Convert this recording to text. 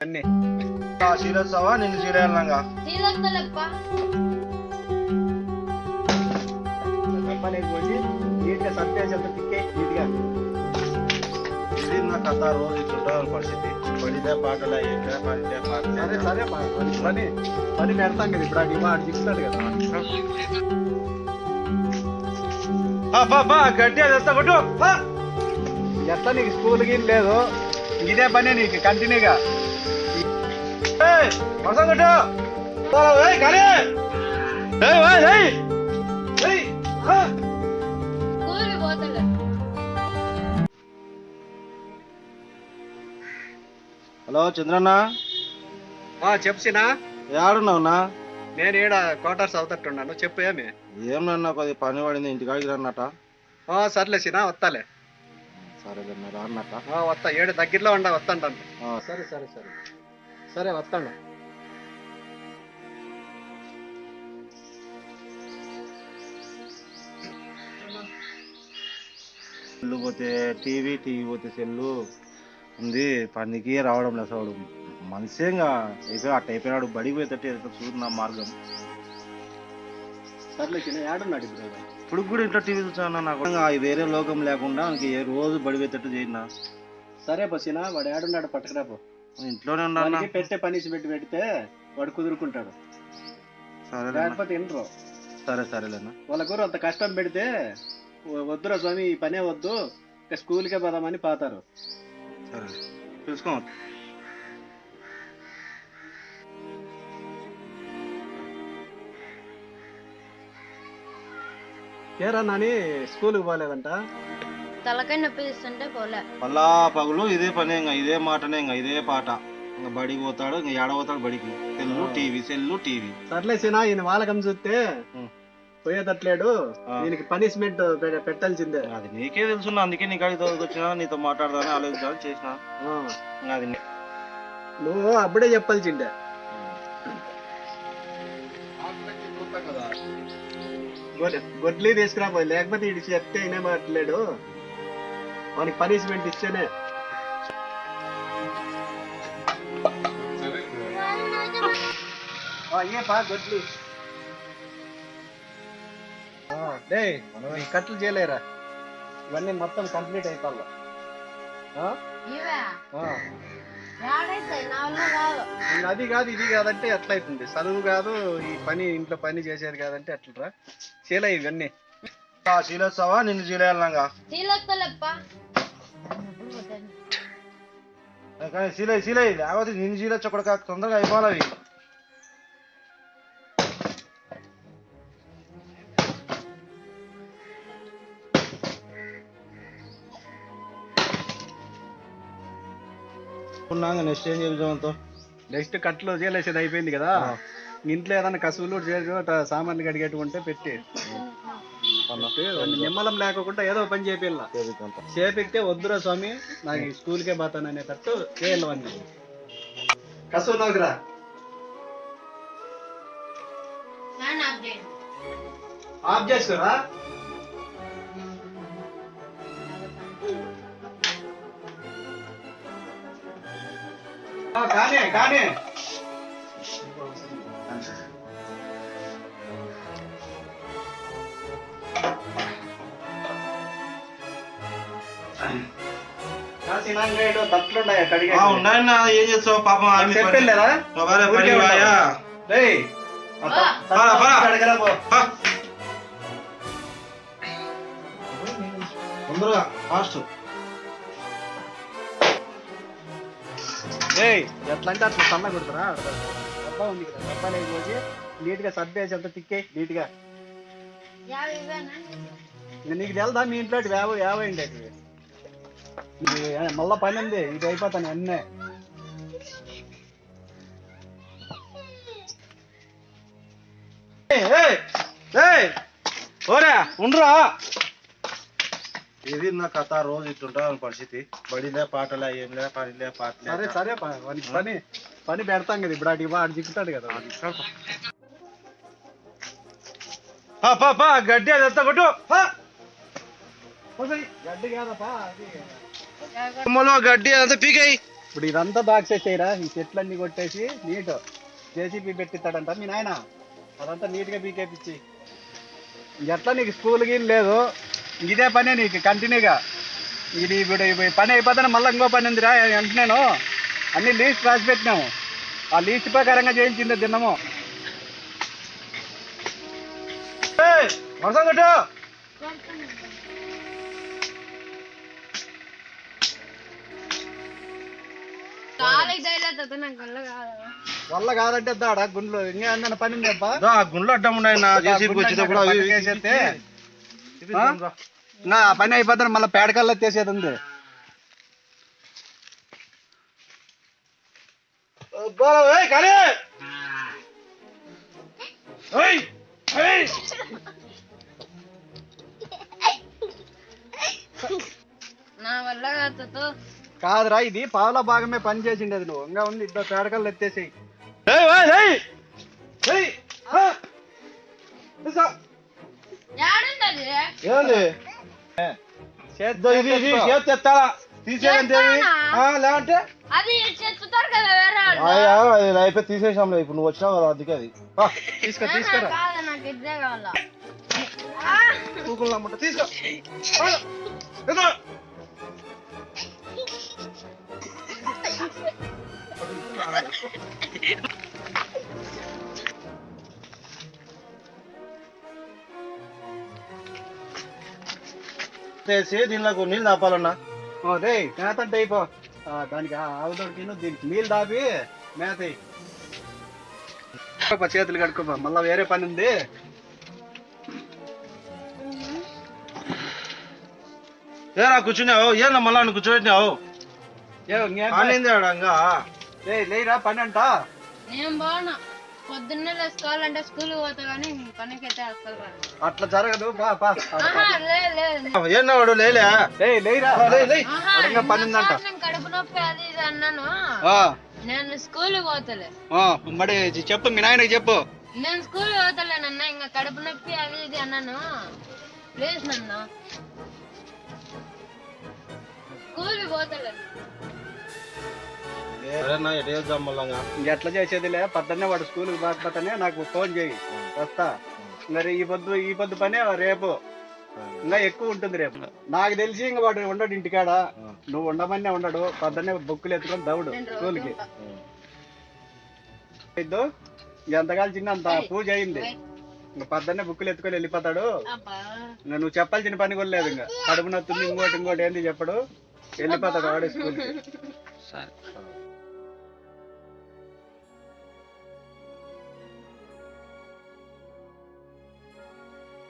అన్ని. సీరియస్తావా నిన్ను పోయి నీట్గా సర్దేసి అంత తిక్కే? నీట్గా ఇది నా కథ రోజు ఇట్లుంటుంది పరిస్థితి. పడితే పాటలా పడితే సరే సరే పని పని పెడతాం కదా ఇప్పుడు. అడిగి వాడు చిక్కుతాడు కదా. గట్టి అది ఎంత కొట్టు. ఎట్లా నీకు స్కూల్కి లేదు? ఇదే పని నీకు కంటిన్యూగా హలో చంద్రన్న. చెప్పినా ఏడున్నావునా నేను ఈడ క్వార్టర్స్ అవుతట్టున్నాను. చెప్పు ఏమి? ఏం నన్న కొద్ది పని పడింది ఇంటికాడికి రన్నట. సర్లే సినా వస్తాలే. సరే రా అన్నట ఆ, వస్తా. ఏడు దగ్గరలో ఉండ వస్తాంటాను సరే సరే సరే. సరే వస్తాను. పోతే టీవీ టీవీ పోతే సెల్లు ఉంది. పనికి రావడం లేదు అసలు. మనిషి ఇంకా అయిపోయి అట్ట అయిపోయినాడు బడికి పోయేటట్టు ఏదో చూడు నా మార్గం. సర్లే చిన్న ఏడున్నాడు ఇప్పుడు ఇప్పుడు కూడా ఇంట్లో టీవీ చూసాను నాకు. వేరే లోకం లేకుండా ఏ రోజు బడి పోయేటట్టు చేయినా సరే బస్సినా వాడు ఏడున్నాడు పట్టుకురాపో ఇంట్లోనే ఉన్నా వాడికి పెట్టే పనిసి పెట్టి పెడితే వాడు కుదురుకుంటాడు. సరేలేనా లేకపోతే ఇంటరు సరే సరేలేనా వాళ్ళ కూర అంత కష్టం పెడితే "వ- వద్దురా స్వామి ఈ పనే వద్దు. ఇక స్కూల్కే పోదామని పాతారు. సరే. చూసుకో. ఏరా నాని స్కూల్కి పోలేదంట? తలకాయ నొప్పి తీస్తుంటే పోలే. మళ్ళా పగులు ఇదే పని ఇంకా ఇదే మాటనే ఇంకా ఇదే పాట. ఇంకా బడికి పోతాడు ఇంకా ఏడ పోతాడు బడికి. Cell TV cell TV. సర్లే సినా ఈయన వాళ్ళకం చూస్తే. పోయేటట్లేడు. ఆ. దీనికి పనిష్మెంట్ పెట్టాల్సిందే. అది నీకే తెలుసున్నా అందుకే నీ కాడికి వచ్చినా నీతో మాట్లాడదాని ఆలోచించాలని చేసిన. అది నువ్వు అప్పుడే చెప్పాల్సిందే. గొడ్- గొడ్లీ తీసుకురాబోయ్ లేకపోతే ఇటు చెప్తే ఇనే మాట్లాడు వానికి పనిష్మెంట్ ఇచ్చేనే ఏ పా గొడ్లు. డే ఈ కట్లు చేయలేరా? ఇవన్నీ మొత్తం కంప్లీట్ అయిపోవాలి అది కాదు ఇది కాదంటే ఎట్లా అవుతుంది చదువు కాదు ఈ పని ఇంట్లో పని చేసేది కాదంటే ఎట్లరా చేయలే ఇవన్నీ. చీలేస్తావా నిన్ను తీరొస్తలేప్ప కానీ చీలే చీలే లేకపోతే నిన్ను చీలొచ్చు ఒకటి తొందరగా అయిపోవాలి. ఉన్నాక నెక్స్ట్ ఏం చెప్తామంతో నెక్స్ట్ కట్లు చేయలేసేది అయిపోయింది కదా. ఇంట్లో ఏదైనా కసువులు చేరు అట్లా సామాన్లు కడిగేటు ఉంటే పెట్టి. నిమ్మలం లేకుండా ఏదో పని చేపిల్ల చేపిస్తే వద్దురా స్వామి నాకు ఈ స్కూల్కే పోతాను అనేటట్టు చేయాలి వాడిని కసువు నోకురా ఆఫ్ చేసుకోరా? కానీ కానీ ఉన్నాయన్న ఏం చేస్తావు పాపం చెప్పలేదా మా భార్య పనికి పోయా. రేయ్ ఆ త- పరా, పరా. కడగరా పో. హా. తొందరగా ఫాస్ట్ ఎట్లా అంటే అట్లా సన్న కొడుతురా? డబ్బా ఉంది కదా డబ్బా లేకపోతే నీట్గా సర్దేసి అంత తిక్కే నీట్గా నీకు తెలుదా మీ ఇంట్లో యాభై యాభై అండి అది. మళ్ళా పని ఉంది ఇది అయిపోతాను అన్నే. ఏయ్, ఏయ్, ఏయ్, ఓరా ఉండ్రా. ఇది నా కథ రోజు ఇట్లుంటుంది పరిస్థితి. బడిలే పాటలే ఏంలే పనిలే పాటలే. సరే సరే ప- వానికి పని పని పెడతాం కదా ఇప్పుడు అడిగి వాడు చిక్కుతాడు కదా గడ్డి అది ఎంత కొట్టు. గడ్డి కొమ్మలో గడ్డి అంతా పీకాయి. ఇప్పుడు ఇదంతా బాక్సెస్ చేయరా ఈ చెట్లన్నీ కొట్టేసి నీట్. జేసీబీ పెట్టిస్తాడంట మీ నాయన. అదంతా నీట్గా బీకేపిచ్చి ఎట్లా నీకు స్కూల్ గిన్ లేదు ఇదే పనే నీకు కంటిన్యూగా. ఇది ఇప్పుడు పని అయిపోతానే మళ్ళీ ఇంకో పని ఉందిరా అంటున్నాను. అన్ని లీస్ట్ రాసి పెట్టినాము ఆ లీస్ట్ ప్రకారంగా చేయించింది తిన్నాము వర్షం కొట్టు. వల్ల కాదు. వల్ల కాదంటే దాడా గుండ్లు. ఇంకా పని ఉందబ్బా దా, ఆ గుండ్లు అడ్డం ఉన్నాయి నా పని అయిపోతాను మళ్ళీ పేడకల్లో ఎత్తేసేది ఉంది! నా వల్ల కాదు కాదురా ఇది పావుల భాగమే పని చేసిండేది నువ్వు. ఇంకా ఉంది ఇద్దరు పేడకల్లో ఎత్తేసేయి. ఏంది. చేతి ఎత్తాలా తీసేయండి? లేదంటే అది చెప్తారు కదా వేరే వాళ్ళు అయ్యా అది అయిపోయి తీసేసాంలే ఇప్పుడు నువ్వు వచ్చినావు కదా అందుకే అది ఆ, తీసుకో తీసుకురా నాకు కావాలా తీసుకో ఆ, తీసుకో. చేసి దీనిలో నీళ్ళు దాపాలన్నా ఓ రే మేత అంటే అయిపో. ఆ, దానికి ఆవుదోడికి దీనికి నీళ్ళు దాపి మేత చేతులు కడుక్కోపా మళ్ళీ వేరే పని ఉంది. ఏరా కూర్చున్నావు? ఏందా మళ్ళా కూర్చోబెట్టినావు? లేరా పని అంట. నేను బాగున్నా. పొద్దున్నే లేసుకోవాలంటే స్కూల్ పోతా కానీ పనికి అయితే అసలు రాను. అట్లా జరగదు బా బా ఆహా, లే, లే. ఏనాడు లేలే. లే. ఆహా, అడగ కడుపు నొప్పి అది ఇది అన్నాను. ఆ, నేను స్కూల్ పోతలే. ఆ, మరి చెప్పు మీ నాయనకి చెప్పు. నేను స్కూల్ పోతలేనన్నా ఇంకా కడుపు నొప్పి అది ఇది అన్నాను. ప్లీజ్ నన్ను. స్కూల్ పోతలేను సరేనా ఎటు చేద్దాం మళ్ళా ఎట్లా చేసేదిలే పొద్దున్నే వాడు స్కూల్కి పోకపోతేనే నాకు ఫోన్ చేయి. వస్తా. మరి ఈ పొద్దు ఈ పొద్దు పనే రేపు. ఇంకా ఎక్కువ ఉంటుంది రేపు. నాకు తెలిసి ఇంకా వాడు ఉండడు ఇంటికాడ. నువ్వు ఉండమనే ఉండడు. పొద్దున్నే బుక్కులు ఎత్తుకొని దౌడు స్కూల్కి. ఇద్దు. ఎంతకాలం చిన్న అంత పూజ అయింది. ఇంకా పొద్దున్నే బుక్కులు ఎత్తుకొని వెళ్ళిపోతాడు. నువ్వు చెప్పాల్సిన పని కూడా లేదు ఇంకా. కడుపు నొత్తుంది ఇంకోటి ఇంకోటి ఏంది చెప్పడు. వెళ్ళిపోతాడు వాడే స్కూల్కి. సరే.